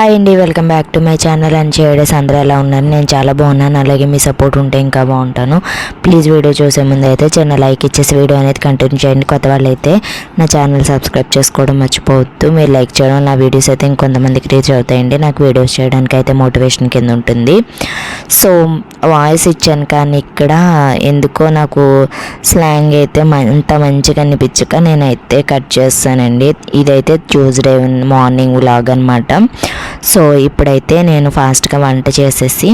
Hi అండి welcome back to my channel and చేయడేస్ అందరూ ఎలా ఉన్నారు? నేను చాలా బాగున్నాను. అలాగే మీ సపోర్ట్ ఉంటే ఇంకా బాగుంటాను. ప్లీజ్ వీడియో చూసే ముందు అయితే చిన్న లైక్ ఇచ్చేసి వీడియో అనేది కంటిన్యూ చేయండి. కొత్త వాళ్ళు అయితే నా ఛానల్ సబ్స్క్రైబ్ చేసుకోవడం మర్చిపోవద్దు. మీరు లైక్ చేయడం నా వీడియోస్ అయితే ఇంకొంతమందికి రీచ్ అవుతాయండి. నాకు వీడియోస్ చేయడానికి అయితే మోటివేషన్ కింద ఉంటుంది. సో వాయిస్ ఇచ్చాను కానీ ఇక్కడ ఎందుకో నాకు స్లాంగ్ అయితే అంత మంచిగా అనిపించక నేనైతే కట్ చేస్తానండి. ఇదైతే ట్యూస్డే మార్నింగ్ లాగ్ అనమాట సో ఇప్పుడైతే నేను ఫాస్ట్గా వంట చేసేసి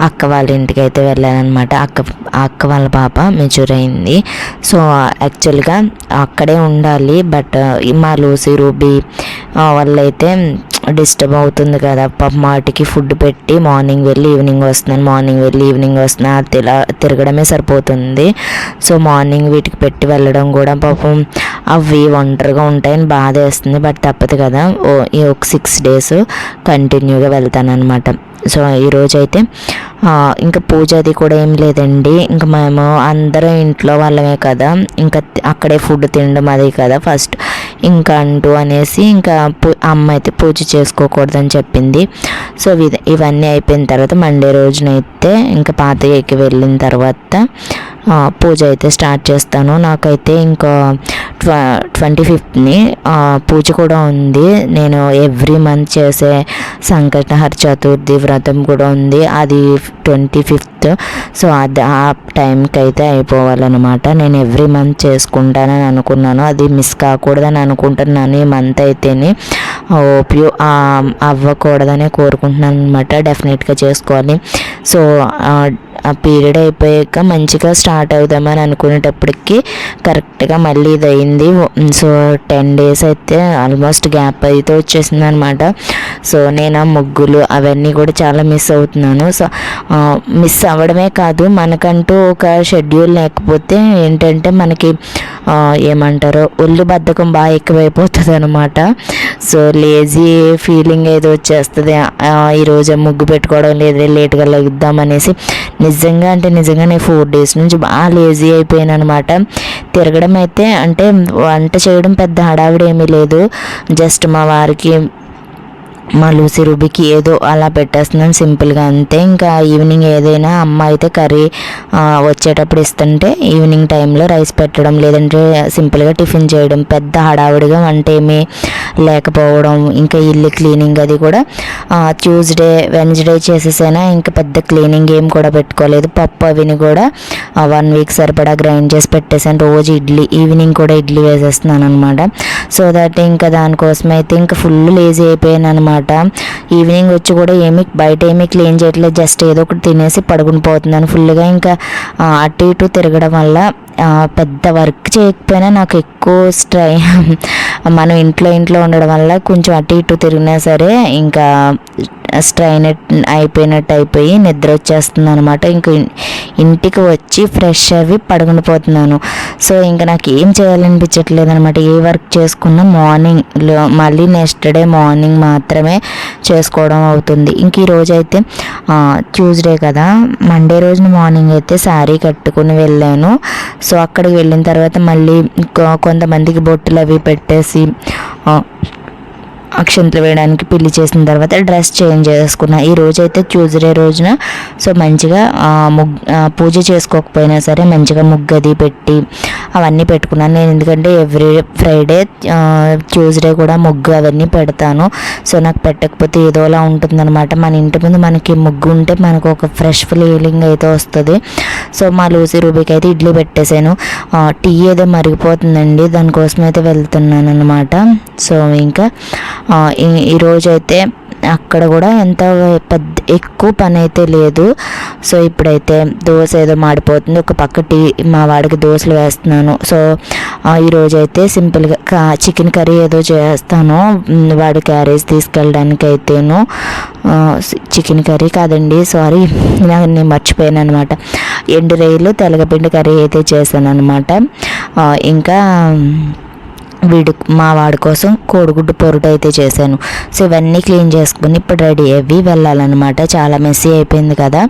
అక్క వాళ్ళ ఇంటికి అయితే వెళ్ళానమాట అక్క అక్క వాళ్ళ పాప మెచ్యూర్ అయింది. సో యాక్చువల్గా అక్కడే ఉండాలి. బట్ మా లూసి రూబీ వాళ్ళైతే డిస్టర్బ్ అవుతుంది కదా. పాప వాటికి ఫుడ్ పెట్టి మార్నింగ్ వెళ్ళి ఈవినింగ్ వస్తున్నాను మార్నింగ్ వెళ్ళి ఈవినింగ్ వస్తున్నా తిల తిరగడమే సరిపోతుంది. సో మార్నింగ్ వీటికి పెట్టి వెళ్ళడం కూడా పాపం అవి ఒంటరిగా ఉంటాయని బాధ వేస్తుంది. బట్ తప్పదు కదా. ఓ ఈ ఒక సిక్స్ డేస్ కంటిన్యూగా వెళ్తాను అనమాట సో ఈరోజు అయితే ఇంకా పూజ అది కూడా ఏం లేదండి. ఇంకా మేము అందరం ఇంట్లో వాళ్ళమే కదా. ఇంకా అక్కడే ఫుడ్ తినడం అది కదా ఫస్ట్ ఇంకా అంటూ అనేసి ఇంకా పూ అమ్మ అయితే పూజ చేసుకోకూడదని చెప్పింది. సో ఇవన్నీ అయిపోయిన తర్వాత మండే రోజునైతే ఇంకా పాతయ్యకి వెళ్ళిన తర్వాత పూజ అయితే స్టార్ట్ చేస్తాను. నాకైతే ఇంకా ట్వ ట్వంటీ ఫిఫ్త్ని పూజ కూడా ఉంది. నేను ఎవ్రీ మంత్ చేసే సంకటహర చతుర్థి వ్రతం కూడా ఉంది. అది ట్వంటీ ఫిఫ్త్. సో అది ఆ టైంకి అయితే అయిపోవాలన్నమాట. నేను ఎవ్రీ మంత్ చేసుకుంటానని అనుకున్నాను. అది మిస్ కాకూడదని అనుకుంటున్నాను ఈ మంత్ అయితేనే. ఓపియో అవ్వకూడదని కోరుకుంటున్నాను అనమాట డెఫినెట్గా చేసుకోవాలి. సో ఆ, పీరియడ్ అయిపోయాక మంచిగా స్టార్ట్ అవుదామని అనుకునేటప్పటికి కరెక్ట్గా మళ్ళీ ఇది అయింది సో టెన్ డేస్ అయితే ఆల్మోస్ట్ గ్యాప్ అయితే వచ్చేసింది అనమాట సో నేను ఆ ముగ్గులు అవన్నీ కూడా చాలా మిస్ అవుతున్నాను. సో మిస్ అవ్వడమే కాదు మనకంటూ ఒక షెడ్యూల్ లేకపోతే ఏంటంటే మనకి ఏమంటారు ఒళ్ళు బద్ధకం బాగా ఎక్కువైపోతుంది అనమాట సో లేజీ ఫీలింగ్ ఏదో వచ్చేస్తుంది. ఈరోజు ముగ్గు పెట్టుకోవడం లేదు లేట్గా లెగుద్దాం అనేసి నిజంగా అంటే నిజంగా నేను ఫోర్ డేస్ నుంచి బాగా లేజీ అయిపోయాను అనమాట తిరగడం అయితే అంటే వంట చేయడం పెద్ద హడావిడి ఏమీ లేదు. జస్ట్ మా వారికి మా లూసి రూబీకి ఏదో అలా పెట్టేస్తున్నాను సింపుల్గా అంతే. ఇంకా ఈవినింగ్ ఏదైనా అమ్మ అయితే కర్రీ వచ్చేటప్పుడు ఇస్తుంటే ఈవినింగ్ టైంలో రైస్ పెట్టడం లేదంటే సింపుల్గా టిఫిన్ చేయడం పెద్ద హడావుడిగా వంట ఏమీ లేకపోవడం ఇంకా ఇల్లు క్లీనింగ్ అది కూడా. ట్యూస్డే వెన్స్డే చేసేసైనా ఇంకా పెద్ద క్లీనింగ్ ఏం కూడా పెట్టుకోలేదు. పప్పు అవిని కూడా వన్ వీక్ సరిపడా గ్రైండ్ చేసి పెట్టేసాను. రోజు ఇడ్లీ ఈవినింగ్ కూడా ఇడ్లీ వేసేస్తున్నాను అనమాట సో దట్ ఇంకా దానికోసం అయితే ఇంకా ఫుల్ లేజీ అయిపోయాను అనమాట ఈవినింగ్ వచ్చి కూడా ఏమి బయట ఏమీ క్లీన్ చేయట్లేదు. జస్ట్ ఏదో ఒకటి తినేసి పడుకుని పోతున్నాను. ఫుల్గా ఇంకా అటు ఇటు తిరగడం వల్ల పెద్ద వర్క్ చేయకపోయినా నాకు ఎక్కువ స్ట్రై మనం ఇంట్లో ఇంట్లో ఉండడం వల్ల కొంచెం అటు ఇటు తిరిగినా సరే ఇంకా స్ట్రైన్ అయిపోయినట్టు అయిపోయి నిద్ర వచ్చేస్తుంది అనమాట ఇంక ఇంటికి వచ్చి ఫ్రెష్ అవి పడుకునిపోతున్నాను సో ఇంకా నాకు ఏం చేయాలనిపించట్లేదు అనమాట ఏ వర్క్ చేసుకున్నా మార్నింగ్ మళ్ళీ నెక్స్ట్ డే మార్నింగ్ మాత్రమే చేసుకోవడం అవుతుంది. ఇంక ఈరోజు అయితే ట్యూస్డే కదా. మండే రోజున మార్నింగ్ అయితే శారీ కట్టుకుని వెళ్ళాను. సో అక్కడికి వెళ్ళిన తర్వాత మళ్ళీ కొంతమందికి బొట్టులు అవి పెట్టేసి అక్షంతలు వేయడానికి పెళ్ళి చేసిన తర్వాత డ్రెస్ చేంజ్ చేసుకున్నా. ఈ రోజు అయితే ట్యూస్డే రోజున సో మంచిగా ముగ్ పూజ చేసుకోకపోయినా సరే మంచిగా ముగ్గు అది పెట్టి అవన్నీ పెట్టుకున్నాను. నేను ఎందుకంటే ఎవ్రీ ఫ్రైడే ట్యూస్డే కూడా ముగ్గు అవన్నీ పెడతాను. సో నాకు పెట్టకపోతే ఏదోలా ఉంటుందన్నమాట. మన ఇంటి ముందు మనకి ముగ్గు ఉంటే మనకు ఒక ఫ్రెష్ ఫీలింగ్ అయితే వస్తుంది. సో మా లూసి రూబీకి అయితే ఇడ్లీ పెట్టేశాను. టీ ఏదో మరిగిపోతుందండి. దానికోసం అయితే వెళ్తున్నాను అనమాట సో ఇంకా ఈ- ఈరోజు అయితే అక్కడ కూడా ఎంత పెద్ద ఎక్కువ పని అయితే లేదు. సో ఇప్పుడైతే దోశ ఏదో మాడిపోతుంది. ఒక పక్క టీ మా వాడికి దోశలు వేస్తున్నాను. సో ఈరోజైతే ఈరోజు అయితే సింపుల్గా కా చికెన్ కర్రీ ఏదో చేస్తాను. వాడి క్యారేజ్ తీసుకెళ్ళడానికి అయితేను చికెన్ కర్రీ కాదండి సారీ నేను మర్చిపోయాను అనమాట ఎండు రొయ్యలు తెలగపిండి కర్రీ అయితే చేశాను అనమాట ఇంకా వీడు మా వాడి కోసం కోడిగుడ్డు పొరుటు అయితే చేశాను. సో ఇవన్నీ క్లీన్ చేసుకుని ఇప్పుడు రెడీ అవి వెళ్ళాలన్నమాట. చాలా మెస్సీ అయిపోయింది కదా.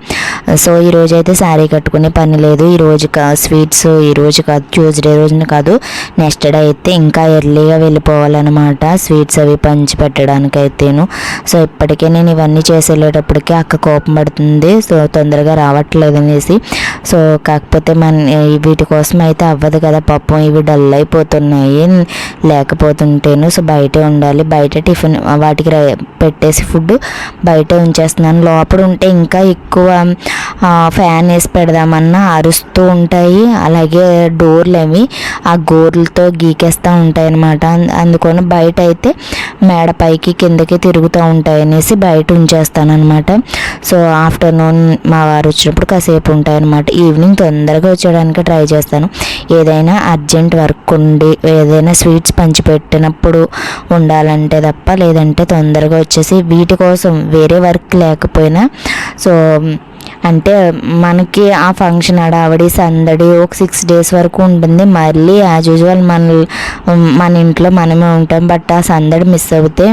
సో ఈ అయితే శారీ కట్టుకునే పని లేదు. ఈరోజు కా స్వీట్స్ ఈరోజు కాదు ట్యూస్డే రోజున కాదు. నెక్స్ట్ డే అయితే ఇంకా ఎర్లీగా వెళ్ళిపోవాలన్నమాట. స్వీట్స్ అవి పంచి పెట్టడానికి అయితేను సో ఇప్పటికే నేను ఇవన్నీ చేసి వెళ్ళేటప్పటికి అక్క కోపం పడుతుంది. సో తొందరగా రావట్లేదు అనేసి. సో కాకపోతే మన వీటి కోసం అయితే అవ్వదు కదా పాపం. ఇవి డల్ అయిపోతున్నాయి. లేకపోతుంటేను సో బయటే ఉండాలి. బయట టిఫిన్ వాటికి పెట్టేసి ఫుడ్ బయట ఉంచేస్తున్నాను. లోపల ఉంటే ఇంకా ఎక్కువ ఫ్యాన్ వేసి పెడదామన్నా అరుస్తూ ఉంటాయి. అలాగే డోర్లు అవి ఆ గోర్లతో గీకేస్తూ ఉంటాయి అనమాట అందుకని బయట అయితే మేడ పైకి కిందకి తిరుగుతూ ఉంటాయి అనేసి బయట ఉంచేస్తాను అనమాట సో ఆఫ్టర్నూన్ మా వారు వచ్చినప్పుడు కాసేపు ఉంటాయి అనమాట ఈవినింగ్ తొందరగా వచ్చేయడానికి ట్రై చేస్తాను. ఏదైనా అర్జెంట్ వర్క్ ఉండి ఏదైనా స్వీట్స్ పంచిపెట్టినప్పుడు ఉండాలంటే తప్ప లేదంటే తొందరగా వచ్చేసి వీటి కోసం వేరే వర్క్ లేకపోయినా సో అంటే మనకి ఆ ఫంక్షన్ హడావిడి సందడి ఒక సిక్స్ డేస్ వరకు ఉంటుంది. మళ్ళీ యాజ్ యూజువల్ మన మన ఇంట్లో మనమే ఉంటాం. బట్ ఆ సందడి మిస్ అవుతే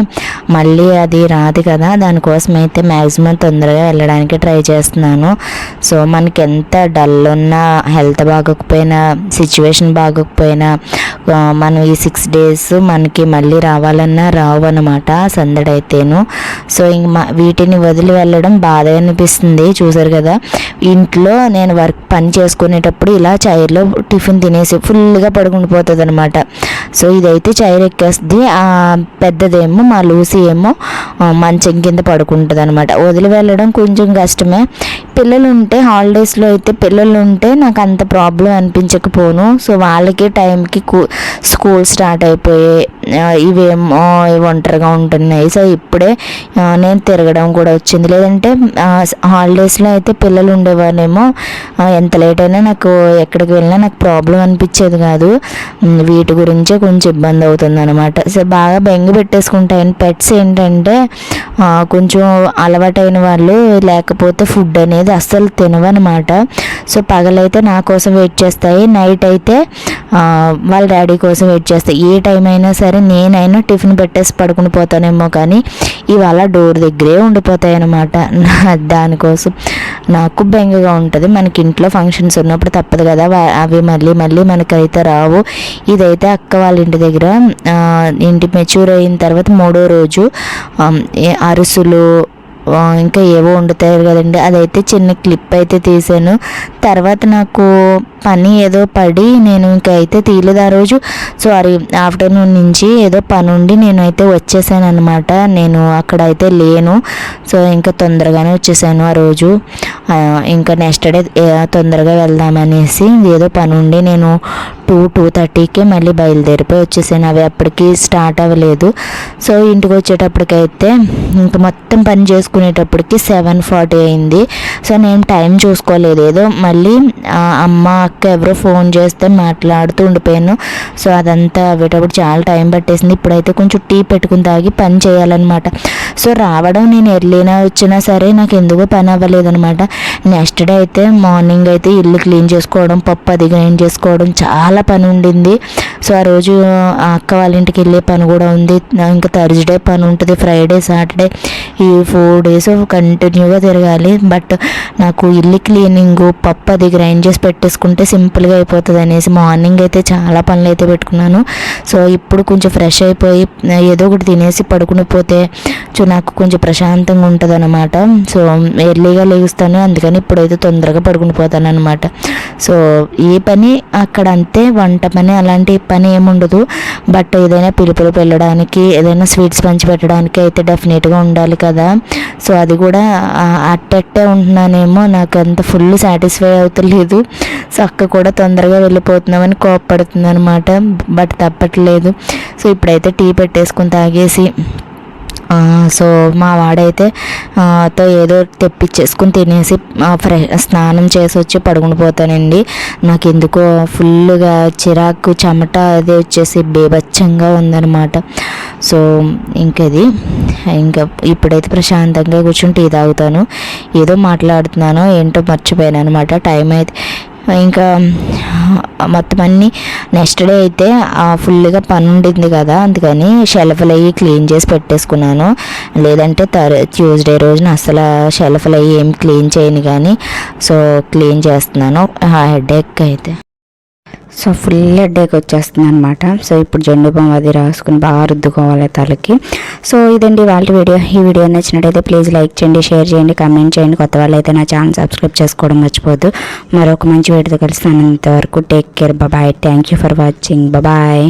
మళ్ళీ అది రాదు కదా. దానికోసం అయితే మ్యాక్సిమం తొందరగా వెళ్ళడానికి ట్రై చేస్తున్నాను. సో మనకి ఎంత డల్ ఉన్నా హెల్త్ బాగోకపోయినా సిచ్యువేషన్ బాగోకపోయినా మనం ఈ సిక్స్ డేస్ మనకి మళ్ళీ రావాలన్నా రావు అనమాట సందడి అయితేను. సో ఇంక మా వీటిని వదిలి వెళ్ళడం బాధ అనిపిస్తుంది. చూసారు కదా. ఇంట్లో నేను వర్క్ పని చేసుకునేటప్పుడు ఇలా చైర్లో టిఫిన్ తినేసి ఫుల్గా పడుకుండిపోతుంది అనమాట సో ఇదైతే చైర్ ఎక్కేస్తుంది. ఆ పెద్దదేమో మా లూసి ఏమో మంచం కింద పడుకుంటుంది అనమాట వదిలి వెళ్ళడం కొంచెం కష్టమే. పిల్లలు ఉంటే హాలిడేస్లో అయితే పిల్లలు ఉంటే నాకు అంత ప్రాబ్లం అనిపించకపోను. సో వాళ్ళకి టైంకి కూ- స్కూల్ స్టార్ట్ అయిపోయి ఇవేమో ఒంటరిగా ఉంటున్నాయి. సో ఇప్పుడే నేను తిరగడం కూడా వచ్చింది. లేదంటే హాలిడేస్లో హాలిడేస్లో అయితే పిల్లలు ఉండేవారేమో ఎంత లేట్ అయినా నాకు ఎక్కడికి వెళ్ళినా నాకు ప్రాబ్లం అనిపించేది కాదు. వీటి గురించే కొంచెం ఇబ్బంది అవుతుంది అనమాట సో బాగా బెంగ పెట్టేసుకుంటాయి పెట్స్ ఏంటంటే కొంచెం అలవాటైన వాళ్ళు లేకపోతే ఫుడ్ అనేది అస్సలు తినవన్నమాట. సో పగలైతే నా కోసం వెయిట్ చేస్తాయి. నైట్ అయితే వాళ్ళ డాడీ కోసం వెయిట్ చేస్తాయి. ఏ టైం అయినా సరే నేనైనా టిఫిన్ పెట్టేసి పడుకుని పోతానేమో కానీ ఇవాళ డోర్ దగ్గరే ఉండిపోతాయి అనమాట దానికోసం నాకు బెంగగా ఉంటుంది. మనకి ఇంట్లో ఫంక్షన్స్ ఉన్నప్పుడు తప్పదు కదా. అవి మళ్ళీ మళ్ళీ మనకైతే రావు. ఇదైతే అక్క వాళ్ళ ఇంటి దగ్గర ఇంటి మెచ్యూర్ అయిన తర్వాత మూడో రోజు అరుసులు ఇంకా ఏవో వండుతారు కదండి. అదైతే చిన్న క్లిప్ అయితే తీసాను. తర్వాత నాకు పని ఏదో పడి నేను ఇంకైతే అయితే తీయలేదు ఆ రోజు. సారీ ఆఫ్టర్నూన్ నుంచి ఏదో పని ఉండి నేను అయితే వచ్చేసాను అనమాట నేను అక్కడ అయితే లేను. సో ఇంకా తొందరగానే వచ్చేసాను ఆ రోజు. ఇంకా నెక్స్ట్ డే తొందరగా వెళ్దామనేసి ఏదో పని ఉండి నేను టూ టూ థర్టీకి మళ్ళీ బయలుదేరిపోయి వచ్చేసాను. అవి అప్పటికి స్టార్ట్ అవ్వలేదు. సో ఇంటికి వచ్చేటప్పటికైతే ఇంకా మొత్తం పని చేసుకునేటప్పటికి సెవెన్ ఫార్టీ అయింది. సో నేను టైం చూసుకోలేదు. ఏదో మళ్ళీ అమ్మ పక్క ఎవరో ఫోన్ చేస్తే మాట్లాడుతూ ఉండిపోయాను. సో అదంతా అవేటప్పుడు చాలా టైం పట్టేసింది. ఇప్పుడైతే కొంచెం టీ పెట్టుకుని తాగి పని చేయాలన్నమాట. సో రావడం నేను ఎర్లీనా వచ్చినా సరే నాకు ఎందుకో పని అవ్వలేదనమాట నెక్స్ట్ డే అయితే మార్నింగ్ అయితే ఇల్లు క్లీన్ చేసుకోవడం పప్పు అది గ్రైండ్ చేసుకోవడం చాలా పని ఉండింది. సో ఆ రోజు ఆ అక్క వాళ్ళ ఇంటికి వెళ్ళే పని కూడా ఉంది. ఇంకా థర్స్డే పని ఉంటుంది. ఫ్రైడే సాటర్డే ఈ ఫోర్ డేస్ కంటిన్యూగా తిరగాలి. బట్ నాకు ఇల్లు క్లీనింగ్ పప్పు అది గ్రైండ్ చేసి పెట్టేసుకుంటే సింపుల్గా అయిపోతుంది అనేసి మార్నింగ్ అయితే చాలా పనులు అయితే పెట్టుకున్నాను. సో ఇప్పుడు కొంచెం ఫ్రెష్ అయిపోయి ఏదో ఒకటి తినేసి పడుకుని పోతే సో నాకు కొంచెం ప్రశాంతంగా ఉంటుంది అనమాట సో ఎర్లీగా లేగుస్తాను. అందుకని ఇప్పుడైతే తొందరగా పడుకుని పోతాను అనమాట సో ఏ పని అక్కడ అంతే వంట పని అలాంటి పని ఏముండదు. బట్ ఏదైనా పిలుపులు వెళ్ళడానికి ఏదైనా స్వీట్స్ పంచి పెట్టడానికి అయితే డెఫినెట్గా ఉండాలి కదా. సో అది కూడా అట్టట్టే ఉంటున్నానేమో నాకు అంత ఫుల్ సాటిస్ఫై అవుతలేదు. సో అక్క కూడా తొందరగా వెళ్ళిపోతున్నామని కోపడుతుంది అనమాట బట్ తప్పట్లేదు. సో ఇప్పుడైతే టీ పెట్టేసుకుని తాగేసి సో మా వాడైతే తో ఏదో తెప్పించేసుకుని తినేసి ఫ్రెష్ ఫ్రె స్నానం చేసి వచ్చి పడుకుని పోతానండి. నాకు ఎందుకో ఫుల్గా చిరాకు చెమట అది వచ్చేసి బేబచ్చంగా ఉందన్నమాట. సో ఇంకది ఇంకా ఇప్పుడైతే ప్రశాంతంగా కూర్చుని టీ తాగుతాను. ఏదో మాట్లాడుతున్నాను ఏంటో మర్చిపోయాను అనమాట టైం అయితే ఇంకా మొత్తం అన్నీ నెక్స్ట్ డే అయితే ఫుల్గా పని ఉండింది కదా అందుకని షెల్ఫ్లు అయ్యి క్లీన్ చేసి పెట్టేసుకున్నాను. లేదంటే తర్ ట్యూస్డే రోజున అసలు షెల్ఫ్లు అయ్యి ఏం క్లీన్ చేయను కానీ సో క్లీన్ చేస్తున్నాను. హెడేక్ అయితే. సో ఫుల్ హెడ్ఏక్ వచ్చేస్తుంది అనమాట సో ఇప్పుడు జెండు బొమ్మ అది రాసుకుని బాగా రుద్దుకోవాలి తలకి. సో ఇదండి వాళ్ళ వీడియో. ఈ వీడియో నచ్చినట్టయితే ప్లీజ్ లైక్ చేయండి షేర్ చేయండి కామెంట్ చేయండి. కొత్త వాళ్ళు అయితే నా ఛానల్ సబ్స్క్రైబ్ చేసుకోవడం మర్చిపోద్దు మరొక మంచి వీడియోతో కలిసి అంతవరకు take care. Bye thank you for watching. Bye.